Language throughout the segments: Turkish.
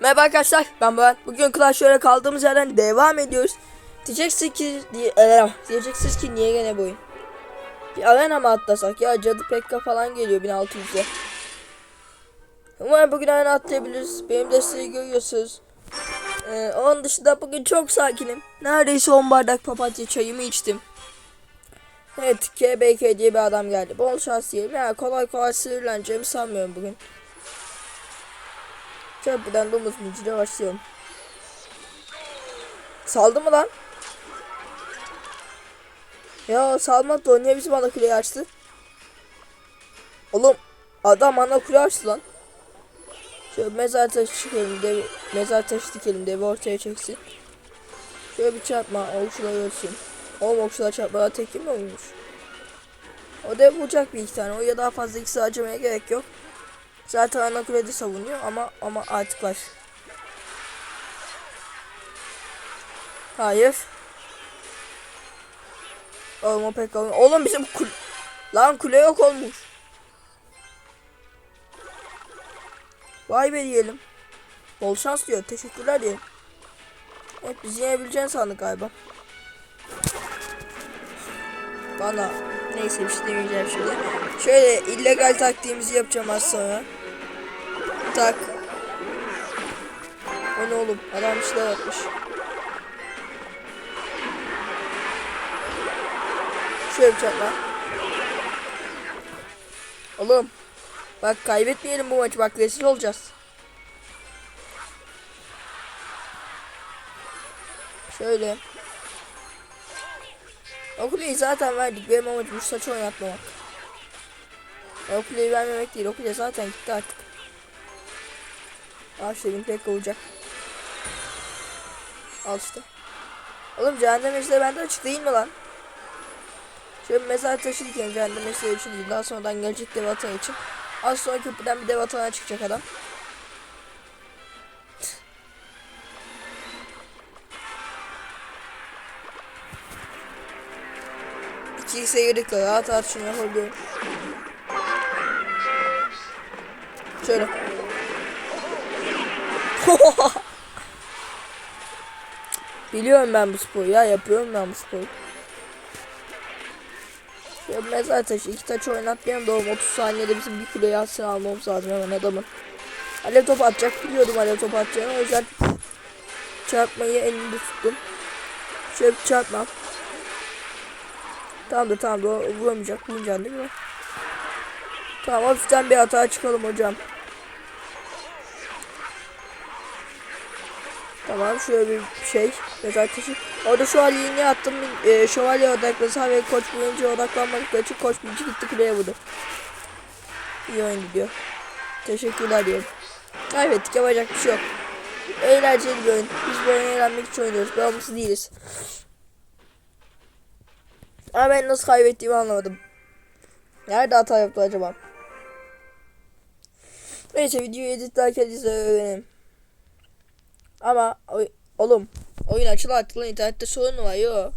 Merhaba arkadaşlar ben Boran. Bugün Clash Royale kaldığımız yerden devam ediyoruz. Diyeceksiniz ki, diye, e, diyeceksiniz ki niye gene bu? Bir arena mı atlasak ya cadı pekka falan geliyor 1600'e. Umarım bugün arena atlayabiliriz. Benim desteği görüyorsunuz. Ee, onun dışında bugün çok sakinim. Neredeyse 10 bardak papatya çayımı içtim. Evet KBK diye bir adam geldi. Bol şans diyelim. Ya kolay kolay sinirleneceğimi sanmıyorum bugün. Köprüden domuz mincine başlayalım. Saldı mı lan? Ya salmadı o niye bizim ana kuleyi açtı? Oğlum adam ana kule açtı lan. Şöyle mezar taşı çıkalım dev, mezar taşı dikelim devi ortaya çeksin. Şöyle bir çarpma okçular ölsün. Oğlum okçular çarpmada tek mi olmuş? O dev vuracak bir iki tane. O ya daha fazla ikisi harcamaya gerek yok. Zaten ana kulede savunuyor ama ama artık var. Hayır. Oğlum o pek olmuyor. Oğlum bizim kul Lan kule yok olmuş. Vay be diyelim. Bol şans diyor. Teşekkürler diyelim. Evet bizi yenebileceğini sandık galiba. Bana neyse bir şey demeyeceğim şimdi. Şöyle illegal taktiğimizi yapacağım az sonra. Tak. O ne oğlum? Adam şeyler yapmış. Şöyle bir çatla. Oğlum. Bak kaybetmeyelim bu maçı. Bak rezil olacağız. Şöyle. O kuleyi zaten verdik. Benim amacım bu saçı oynatmamak. O kuleyi vermemek değil. O kule zaten gitti artık. İşte bin pek olacak. Al işte. Oğlum cehennem eşleri bende açık değil mi lan? Şöyle mezar taşı dikelim cehennem eşleri için değil. Daha sonradan gelecek dev atan için. Az sonra köprüden bir dev atana çıkacak adam. İki de rahat rahat şunu yapabiliyorum. Şöyle. Biliyorum ben bu sporu ya yapıyorum ben bu sporu. Ya mezar taşı iki taç oynatmayalım da oğlum 30 saniyede bizim bir kilo yatsın almamız lazım hemen adamın. Alev top atacak biliyordum alev top atacağını o yüzden çarpmayı elimde tuttum. Şöyle bir çarpmam. Tamamdır tamam doğru vuramayacak vuracaksın değil mi? Tamam hafiften bir hata çıkalım hocam. Tamam şöyle bir şey. Mezar taşı. Orada şövalyeyi niye attım? E, şövalye odaklasan ve koç birinci odaklanmadıkları için koç birinci gitti kuleye vurdu. İyi oyun gidiyor. Teşekkürler diyorum. Kaybettik yapacak bir şey yok. Eğlenceli bir oyun. Biz oyunu eğlenmek için oynuyoruz. Bağımlısı değiliz. Ama ben nasıl kaybettiğimi anlamadım. Nerede hata yaptı acaba? Neyse videoyu editlerken izle. Ama oy, oğlum oyun açıl artık lan internette sorun var yo.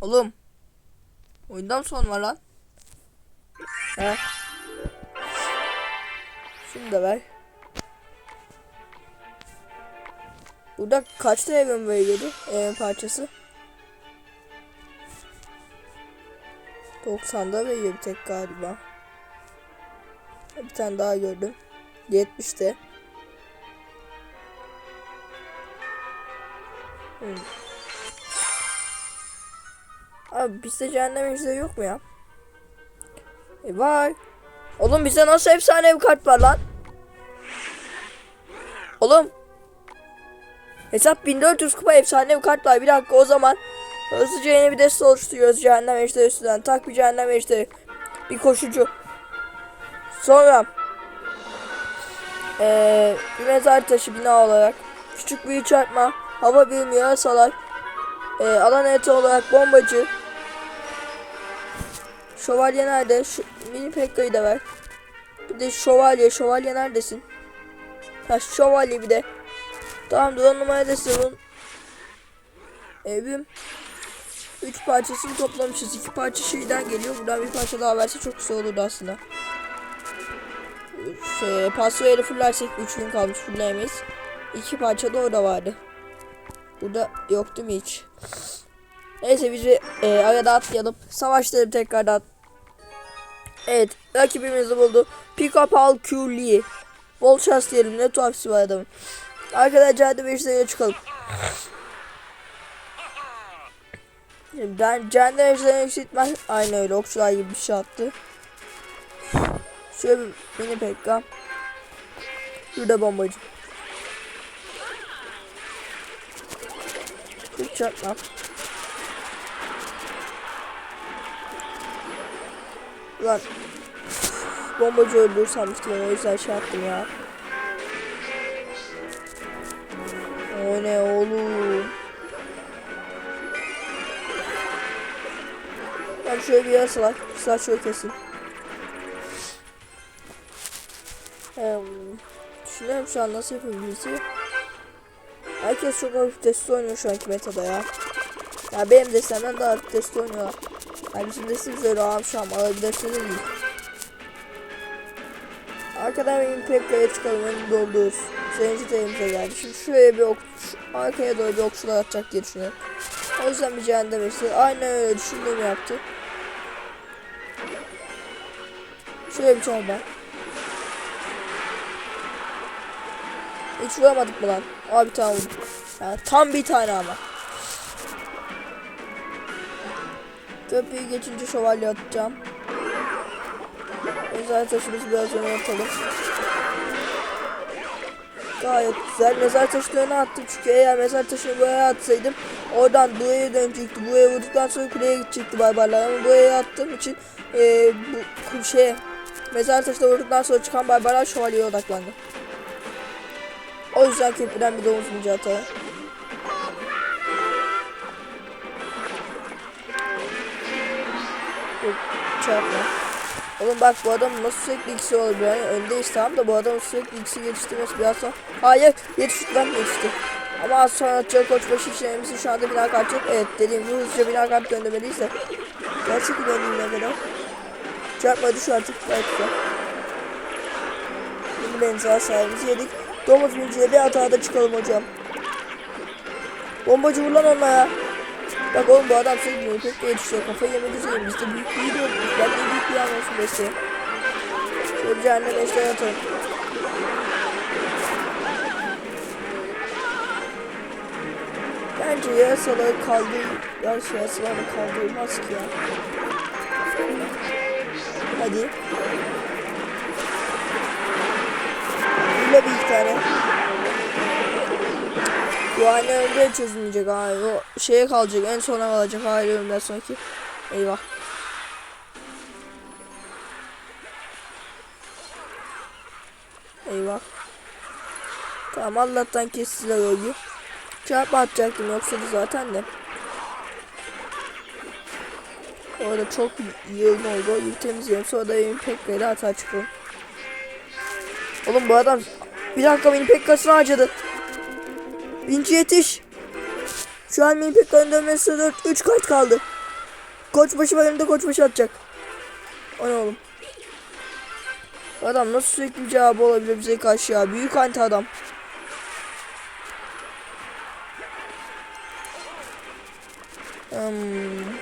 Oğlum. Oyundan sorun var lan. He. Şunu da ver. Burada kaç tane evim veriyordu evin parçası? 90'da veriyor bir tek galiba. Bir tane daha gördüm. 70'te. Hmm. Abi bizde cehennem ejderi yok mu ya? E var. Oğlum bizde nasıl efsane bir kart var lan? Oğlum. Hesap 1400 kupa efsane bir kart var. Bir dakika o zaman. Hızlıca yeni bir deste oluşturuyoruz cehennem ejderi üstünden. Tak bir cehennem ejderi. Bir koşucu. Sonra ee, bir mezar taşı bina olarak küçük büyü çarpma, hava birimi yarasalar, ee, alan eti olarak bombacı, şövalye nerede? Şu, mini pekkayı da ver. Bir de şövalye, şövalye neredesin? Ha şövalye bir de. Tamam dur on numara desin. Evim. Üç parçasını toplamışız. iki parça şeyden geliyor. Buradan bir parça daha verse çok güzel olurdu aslında. Şey, pasoyeri fullersek 3 gün kalmış fulleyemeyiz. İki parça da orada vardı. Burada yok değil mi hiç? Neyse bizi e, arada atlayalım. Savaşları tekrardan. Evet rakibimizi buldu. Pick up al Lee. Bol şans diyelim ne tuhafsi var adamın. Arkadaşlar hadi 5 sayıya çıkalım. Ben cehennem ejderha yükseltmez. Aynı öyle okçular gibi bir şey attı. Şöyle mini pekka. Şurada bombacı. Hiç çarpma. Lan. Bombacı öldür sanmıştım o yüzden şey yaptım ya. O ne oğlum. Ben şöyle bir yere salak. Sıra şöyle kesin. Ee, düşünüyorum şu an nasıl yapabiliriz. Herkes çok hafif testi oynuyor şu anki metada ya. Ya benim destemden daha hafif testi oynuyor. Yani bizim destemiz öyle abi şu an alabilirsiniz değil. Arkadan benim Pekka'ya çıkalım önünü dolduruyoruz. Seninci teyimize geldi. Şimdi şuraya bir ok arkaya doğru bir okçular atacak diye düşünüyorum. O yüzden bir cehennem işte. Aynen öyle düşündüğümü yaptı. Şöyle bir çorba. Hiç vuramadık mı lan? Abi tamam. Yani tam bir tane ama. Köprüyü geçince şövalye atacağım. Mezar taşımızı biraz öne atalım. Gayet güzel. Mezar taşını öne attım çünkü eğer mezar taşını buraya atsaydım oradan buraya dönecekti. Buraya vurduktan sonra kuleye gidecekti barbarlar ama buraya attığım için e, bu şey mezar taşına vurduktan sonra çıkan barbarlar şövalyeye odaklandı. O yüzden köprüden bir de uzunca atalım. Yok, Çarpma. Oğlum bak bu adam nasıl sürekli ikisi olabilir? Yani öndeyiz tamam da bu adam sürekli ikisi geliştirmesi biraz sonra... Hayır yetişti lan yetişti. Ama az sonra atacak koçbaşı işlemimizi şu anda bina yok. Evet dediğim gibi hızlıca bina kart döndürmeliyiz de. Gerçekten döndüğüne kadar. Çarpma düş artık. Güzel. Şimdi benzer sahibimizi yedik. Domuz binciye bir hatada çıkalım hocam. Bombacı vur onunla ya. Bak oğlum bu adam sürekli pek de yetişiyor. Kafayı yemek üzereyim. De büyük büyük diyoruz. Ben de büyük bir an olsun besteye. Şöyle cehennem eşdeğe atalım. Bence yarasaları kaldır... Yarış yarasaları kaldırılmaz ki ya. Hadi. Bile bir tane. Anne önde çözülmeyecek abi. O şeye kalacak. En sona kalacak. Hayır ölümden sonraki. Eyvah. Eyvah. Tamam Allah'tan kestiler öldü. Çarpma atacaktım yoksa da zaten de. Orada çok yığın oldu. Yürütemiz yiyelim. Sonra da benim Pekka'yla hata çıkalım. Oğlum bu adam bir dakika benim Pekka'sını harcadı. Vinci yetiş. Şu an benim Pekka'nın dönmesi 4 3 kart kaldı. Koçbaşı var önümde koçbaşı atacak. O ne oğlum? Adam nasıl sürekli bir cevabı olabilir bize karşı ya. Büyük anti adam. Hmm.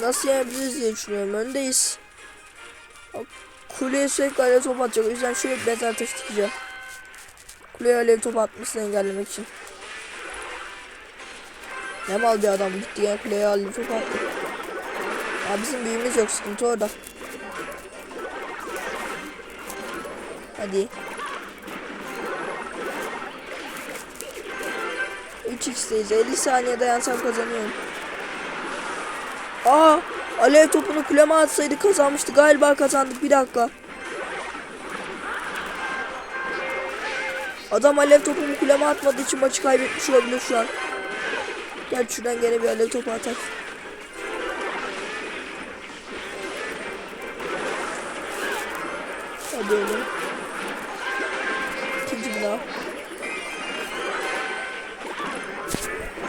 Nasıl yenebiliriz diye düşünüyorum. Öndeyiz. Kuleye sürekli alev top atacak. O yüzden şöyle bir mezar taşı dikeceğim. Kuleye alev top atmasını engellemek için. Ne mal bir adam gitti ya kuleye alev top attı. Ya bizim büyüğümüz yok sıkıntı orada. Hadi. 3x'teyiz. 50 saniye dayansam kazanıyorum. Aa, alev topunu kuleme atsaydı kazanmıştı. Galiba kazandık. Bir dakika. Adam alev topunu kuleme atmadığı için maçı kaybetmiş olabilir şu an. Gel şuradan gene bir alev topu atak. Hadi oğlum. İkinci bina.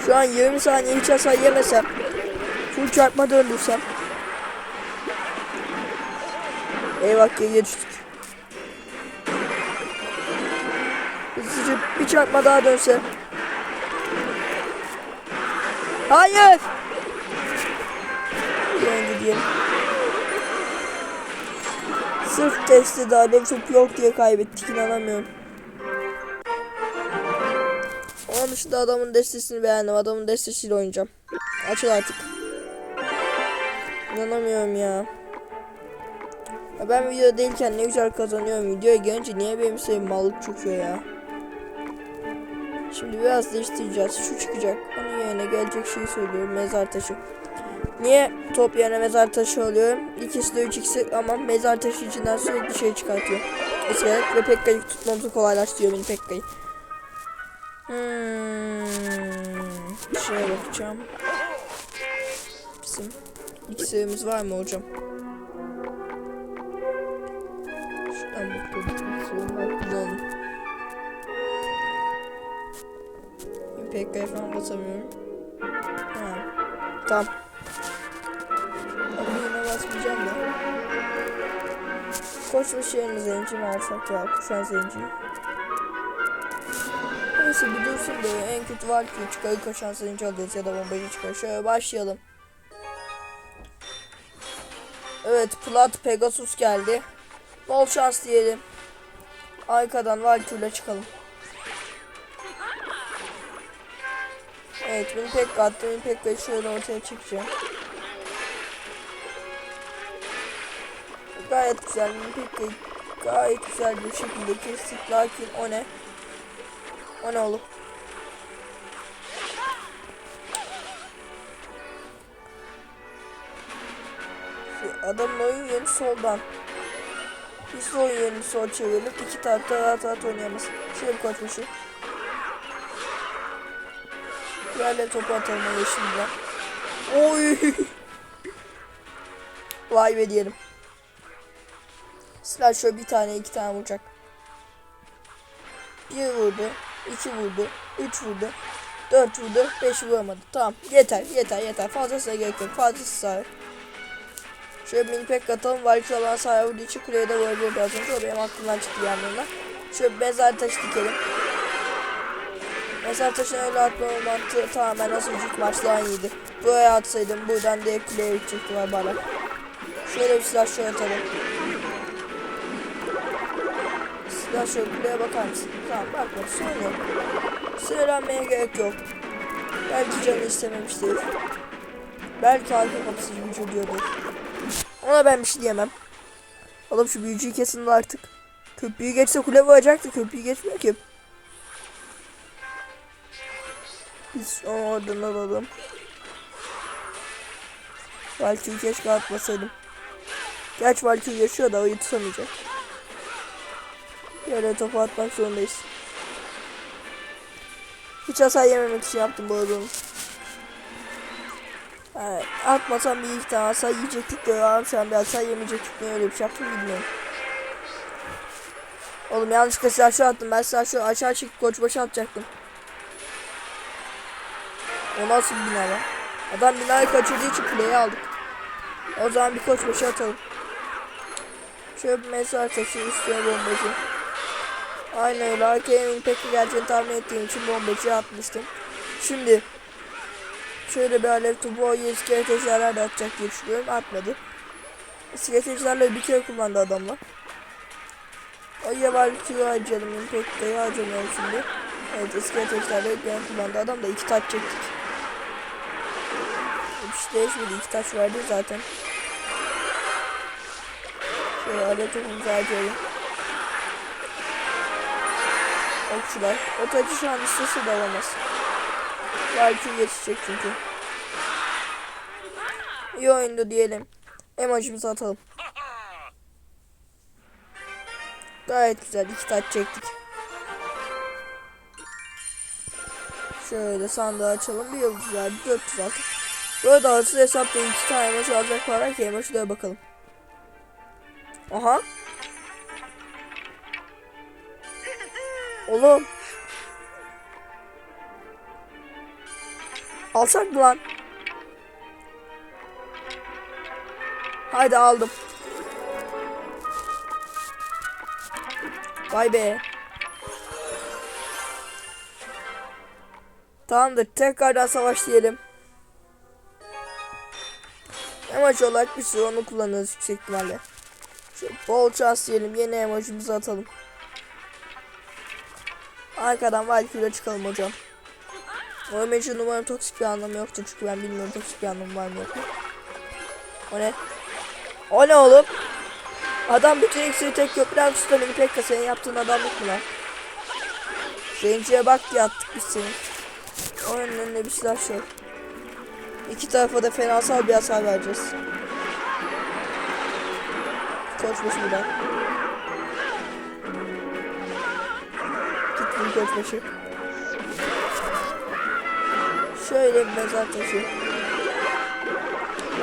Şu an 20 saniye hiç hasar yemesem. Full çarpma döndürsem. Eyvah geriye düştük. Çarpma daha dönse. Hayır. Yani diyelim. Sırf testte de alev topu yok diye kaybettik inanamıyorum. Onun dışında adamın destesini beğendim. Adamın destesiyle oynayacağım. Açıl artık. İnanamıyorum ya. ya. Ben video değilken ne güzel kazanıyorum. Videoya gelince niye benim sevim mallık çöküyor ya. Şimdi biraz değiştireceğiz. Şu çıkacak. Onun yerine gelecek şeyi söylüyorum. Mezar taşı. Niye top yerine mezar taşı alıyorum? İkisi de 3 ikisi ama mezar taşı içinden sürekli şey çıkartıyor. İskelet ve Pekka'yı tutmamızı kolaylaştırıyor benim Pekka'yı. Hmm, bir şeye bakacağım. Bizim iksirimiz var mı hocam? Şuradan bakalım. İksirim var. Kullanalım. Pekka'ya falan basamıyorum. Ha. Tamam. Ama yine basmayacağım da. Koç ve şeyini zenci mi alsak ya? Kuşan zenci. Neyse bir dursun da en kötü var ki çıkarı koşan zenci alırız ya da bombacı çıkar. Şöyle başlayalım. Evet Plat Pegasus geldi. Bol şans diyelim. Arkadan Valkyrie'yle çıkalım. Evet beni pek attı. Beni pek şöyle ortaya çekeceğim. Gayet güzel. Pek gayet güzel bir şekilde kestik. Lakin o ne? O ne? Şu Adamın oyun yönü soldan. De oyun yönünü sol çevirelim. İki tarafta rahat rahat oynayamaz. Şöyle koçmuşu. Diğerle topu o yeşilden. Oy. Vay be diyelim. Silah şöyle bir tane iki tane vuracak. Bir vurdu, iki vurdu, üç vurdu, dört vurdu, beş vuramadı. Tamam yeter yeter yeter. Fazlasına gerek yok. Fazlası sahip. Şöyle mini pek atalım. Valkyrie olan sahaya vurduğu için kuleye de vurabilir biraz önce. O benim aklımdan çıktı yandan. Şöyle mezar taşı dikelim. Mezar taşını öyle atma mantığı tamamen nasıl ilk maçtan iyiydi. Buraya atsaydım buradan direkt kuleye var bana. Şöyle bir silah şöyle atalım. Silah şöyle kuleye bakar mısın? Tamam bakma sorun yok. Sinirlenmeye gerek yok. Belki canı istememiştir. Belki arka kapısı gücü diyordur. Ona ben bir şey diyemem. Oğlum şu büyücüyü kesin artık. Köprüyü geçse kule vuracaktı. Köprüyü geçmiyor ki. Biz oradan alalım. Belki keşke atmasaydım. Gerçi belki yaşıyor da o tutamayacak. Yere topu atmak zorundayız. Hiç hasar yememek için yaptım bu arada. Evet, atmasam bir iki tane hasar yiyecektik de an bir hasar yemeyecektik niye öyle bir şey yaptım bilmiyorum. Oğlum yanlışlıkla silah şu attım ben silah şu aşağı çekip koç başı atacaktım. O nasıl bir bina lan? Adam binayı kaçırdığı için kuleyi aldık. O zaman bir koç başı atalım. Bir mesaj taşı üstüne bombacı. Aynen öyle. Arkaya pek geleceğini tahmin ettiğim için bombacı atmıştım. Şimdi şöyle bir alev topu o iskelet de atacak diye düşünüyorum. Atmadı. İskelet bir kere kullandı adamlar. O yabancı harcayalım. Impact'ı harcamayalım şimdi. Evet iskelet ejderleri bir an kullandı. Adam da iki taç çektik. Hiç şey değişmedi. iki taç verdi zaten. Şöyle alev topumuzu harcayalım. Okçular. O tacı şu an istese de alamaz. Belki yetişecek çünkü. İyi oyundu diyelim. Emojimizi atalım. Gayet güzel. iki taç çektik. Şöyle sandığı açalım. Bir yıldız verdi. 406. Bu arada arsız hesapta iki tane emoji alacak var ki emojilere bakalım. Aha. Oğlum. Alsak mı lan? Haydi aldım. Vay be. Tamamdır. Tekrardan savaş diyelim. Emoji olarak bir sürü onu kullanırız yüksek ihtimalle. Şu bol şans diyelim. Yeni emojimizi atalım. Arkadan Valkyrie çıkalım hocam. O emoji numaranın toksik bir anlamı yoktur çünkü ben bilmiyorum toksik bir anlamı var mı yok mu. O ne? O ne oğlum? Adam bütün iksiri tek köprüden tutan beni pekka senin yaptığın adamlık mı lan? Zenciye bak diye attık biz seni. Onun önünde bir silah şey. İki tarafa da fenasal bir hasar vereceğiz. Koçbaşı buradan. Gittim koçbaşı. Şöyle bir mezar taşı.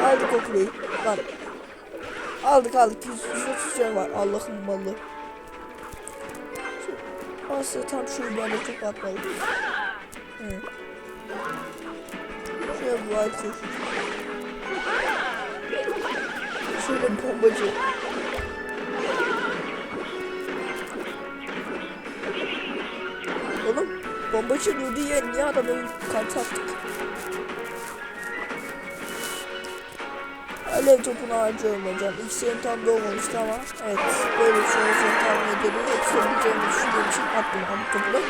Aldık o kuleyi. Lan. Aldık aldık. 100 130 can var. Allah'ım malı. Aslında tam şu böyle çok atmalı. Şöyle bir white Şöyle bir bombacı. Oğlum bombacı ya niye adamın kartı attık? Alev topunu harcıyorum hocam. İkisinin tam doğmamıştı ama evet böyle bir şey olacağını tahmin ediyordum. Yoksa bileceğimi düşündüğüm için attım ama topunu.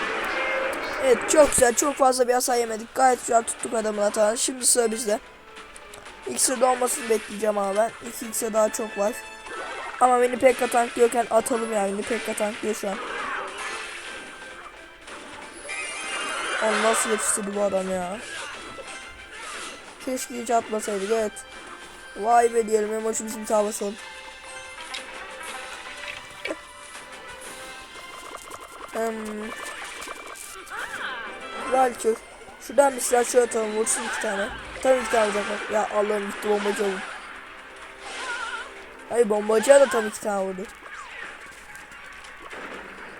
Evet çok güzel çok fazla bir hasar yemedik. Gayet güzel tuttuk adamın hatanı. Şimdi sıra bizde. İksir dolmasını bekleyeceğim ama ben. 2 iksir daha çok var. Ama beni pek tanklıyorken atalım yani. Beni pek tanklıyor şu an. Onu nasıl yetiştirdi bu adam ya? Keşke hiç atmasaydık evet. Vay be diyelim emoji bizim sağ basalım. Hmm. Valkür. Şuradan bir silah şöyle atalım vursun iki tane. Tam iki tane bak. Ya Allah'ım gitti bombacı oğlum. Hayır bombacıya da tam iki tane vurdu.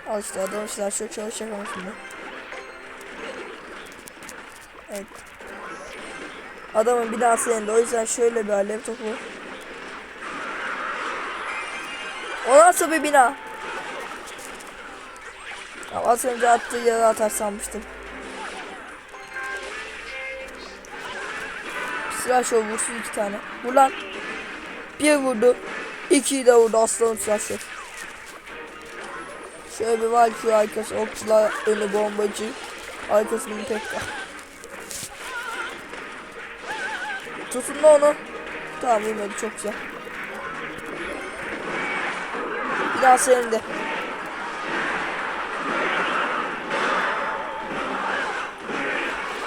Al işte adam silah şöyle çalışacak ama şimdi. Evet. Adamın binası elinde o yüzden şöyle bir alev topu. O nasıl bir bina? Ya az önce attığı yere atar sanmıştım. Silah şov vursun iki tane. Vur lan. Bir vurdu. İkiyi de vurdu aslanım silah şov. Şöyle bir Valkyrie arkası okçular önü bombacı. Arkasını tekrar. Tutun da onu. Tamam yemedi çok güzel. Bir daha senin de.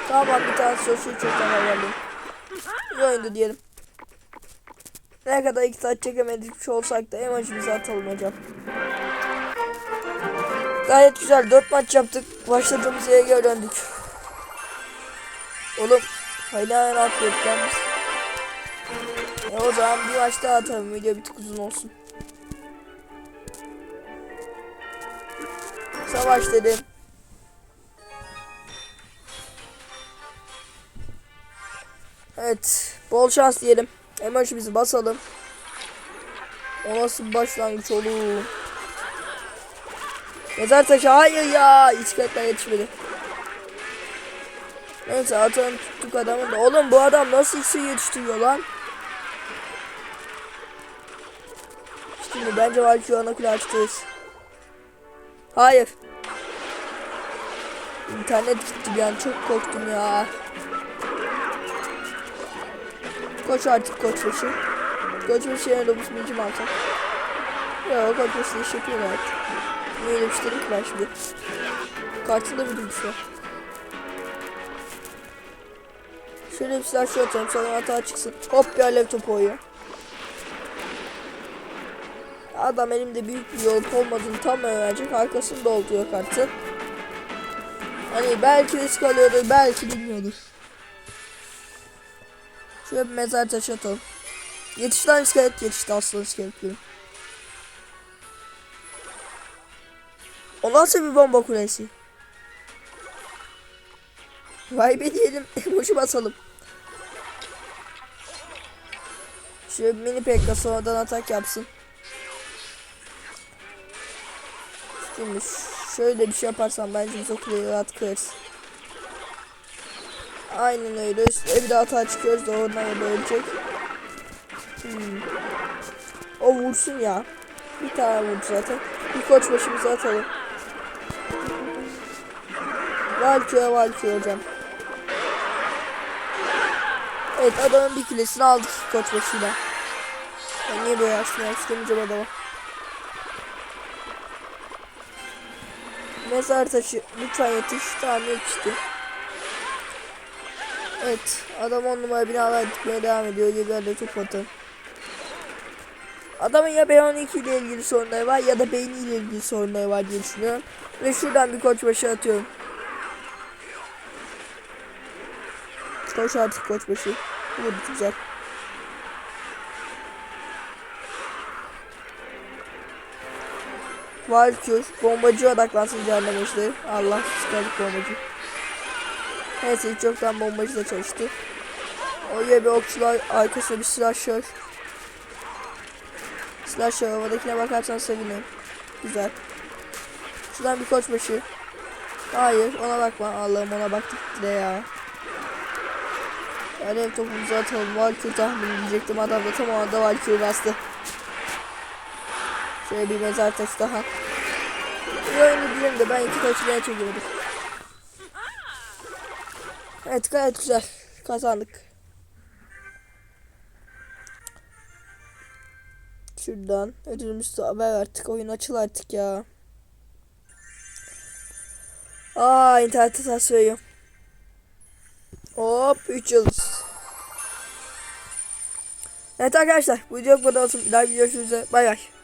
Tamam bir tane sosu çoktan ayarlayayım. İyi oyundu diyelim. Ne kadar iki saat çekemedik olsak da emojimizi atalım hocam. Gayet güzel. Dört maç yaptık. Başladığımız yere geri döndük. Oğlum. Hala lan biz. E o zaman bir maç daha atalım. Video bir tık uzun olsun. Savaş dedim. Evet. Bol şans diyelim. Emojimizi basalım. O nasıl başlangıç olur? Mezar taşı hayır ya. İskeletler yetişmedi. Neyse atalım tuttuk adamı da. Oğlum bu adam nasıl iksir yetiştiriyor lan? Şimdi bence Valkyrie ana kule açtırırız. Hayır. İnternet gitti bir an çok korktum ya. Koç artık koç başı. Koç başı yerine 9 binci mi alsak? Yok koç başı iş yapıyor gayet. Niye öyle bir şey ben şimdi? Kartında bir duruş var. Şöyle bir silah şu atalım sonra hata çıksın. Hop bir alev topu oyuyor. Adam elimde büyük bir yol olmadığını tam öğrenecek. Arkasında olduğu kartı. Hani belki risk alıyordur belki bilmiyordur. Şöyle bir mezar taşı atalım. Yetişti lan iskelet yetişti aslan iskelet diyorum. O nasıl bir bomba kulesi? Vay be diyelim. Emoji basalım. Şöyle mini pekka sonradan atak yapsın. Şimdi şöyle bir şey yaparsam bence biz o kuleyi rahat kırarız. Aynen öyle. Üstüne bir daha hata çıkıyoruz da onlar da ölecek. Hmm. O vursun ya. Bir tane vurdu zaten. Bir koç başımıza atalım. Valkyrie Valkyrie hocam. Evet adamın bir kilesini aldık koç başıyla. Ben niye böyle ya istemeyeceğim adama. Mezar taşı lütfen yetiş. Tamam yetişti. Evet adam on numara binalar dikmeye devam ediyor. Yerlerde top atalım. Adamın ya B12 ile ilgili sorunları var ya da beyniyle ilgili sorunları var diye düşünüyorum. Ve şuradan bir koç başı atıyorum. Koş artık koç başı. Vurdu güzel. Valkür bombacı odaklansın cehennem işte. Allah çıkardık bombacı. Neyse hiç yoktan bombacı da çalıştı. Oraya bir okçular arkasına bir slasher. Slasher havadakine bakarsan sevinirim. Güzel. Şuradan bir koç başı. Hayır ona bakma Allah'ım ona baktık bile ya. Alev topumuzu atalım. Valkyrie tahmin edecektim. Adam da tam o anda Valkyrie bastı. Şöyle bir mezar taşı daha. Bir oyunu bilirim de ben iki daha çekiyordum. Evet gayet güzel. Kazandık. Şuradan ödülümüzü ver artık. Oyun açıl artık ya. Aa internet hatası veriyor. Hop 3 yıldız. Evet arkadaşlar bu video bu kadar olsun. Bir daha görüşürüz. Bay bay.